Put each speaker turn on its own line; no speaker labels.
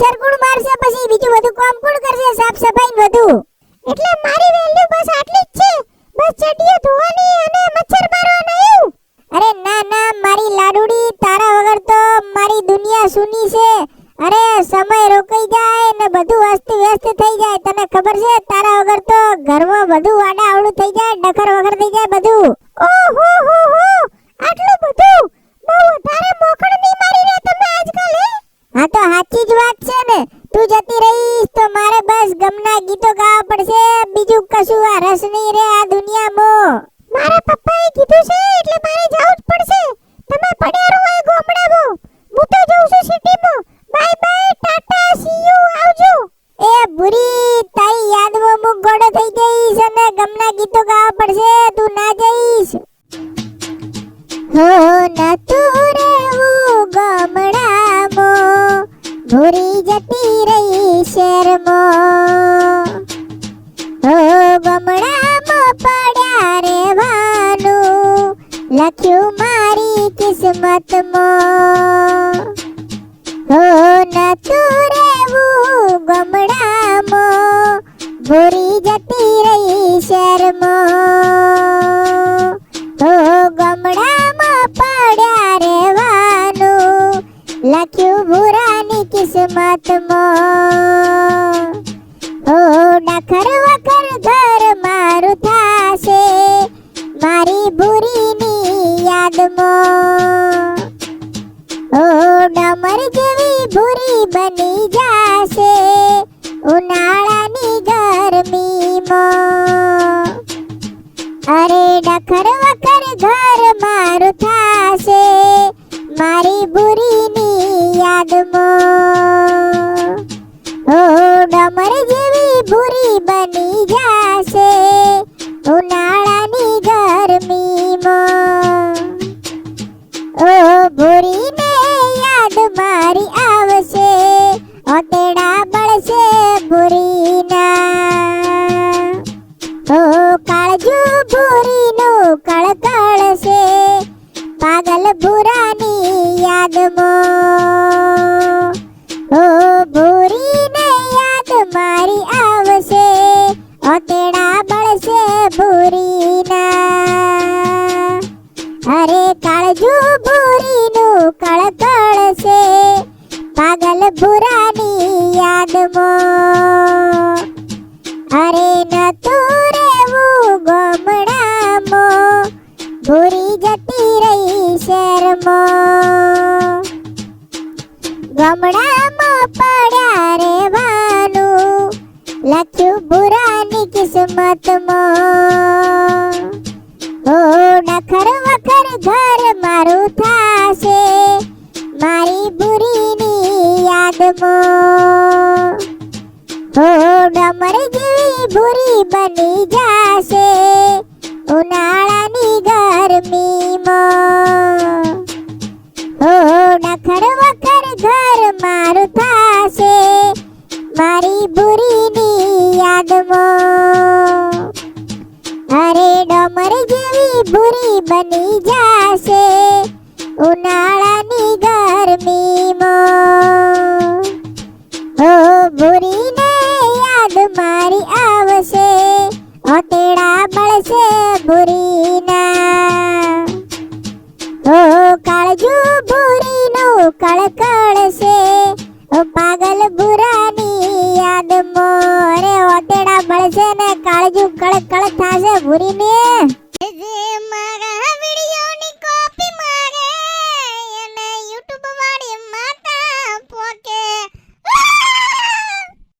સરપુણ મારશે પછી બીજું બધું કામ કોણ કરશે? સાફ સફાઈ બધું. એટલે મારી વેલ્યુ બસ આટલી જ છે. બસ ચડીએ ધોવાની અને મચ્છર મારવાના એવું. અરે ના ના, મારી લાડુડી તારા વગર તો મારી દુનિયા સુની છે. અરે સમય રોકાઈ જાય ને બધું અસ્ત વ્યસ્ત થઈ જાય. તને ખબર છે, તારા વગર તો ઘરમાં બધું આડા અવળું થઈ જાય, ડખર વગર થઈ જાય બધું. ઓહો, હો હો, આટલું બધું? બહુ વધારે મોક નહીં રે આ દુનિયામાં મારા પપ્પાએ કીધું છે એટલે મારે જવું જ પડશે. તમે પડ્યા રહો એ ગોમડામાં હું તો જઉં છું સિટીમાં bye bye tata see you આવજો. એ બુરી તારી યાદમાં મુક ગોડો થઈ જઈશ અને ગમના ગીતો ગાવા પડશે તું ના જઈશ. હો નતું રહેવું ગામડામાં ભૂરી જતી રહી શેરમાં હો ગામડામાં લખ્યું મારી કિસ્મતમાં. હો નતું રહેવું ગામડામાં. ભૂરી જતી રહી શરમો હો, ગમડામાં પડ્યા રહેવાનું. લખ્યું ભૂરાની કિસ્મતમાં. હો, ડખર વખર ઘર મારું થાશે. મારી ભૂરીની ડમર જેવી ભૂરી બની જાશે ઉનાળાની ગરમીમાં. અરે ડખર વખર ઘર મારું થાશે. મારી ભૂરીની કાળજુ ભૂરીનું કળકળશે પાગલ ભૂરાની યાદમાં. અરે નતું રહેવું ગામડામાં. ભૂરી જતી રહી શહેરમાં. ગામડામાં પડ્યા રહેવાનું. લખ્યું ભૂરાની કિસ્મતમાં. ઘર મારું થાશે. મારી ભૂરીની યાદમાં. હો, ડમર જેવી ભૂરી બની જાશે. ઉનાળાની ગરમીમાં. હો, નખર વખર ઘર મારું થાશે. મારી ભૂરીની યાદમાં. અરે ડમર જેવી ભૂરી બની જાશે ઓતેડા બળશે ભૂરીના ઓ કાળજુ ભૂરીનું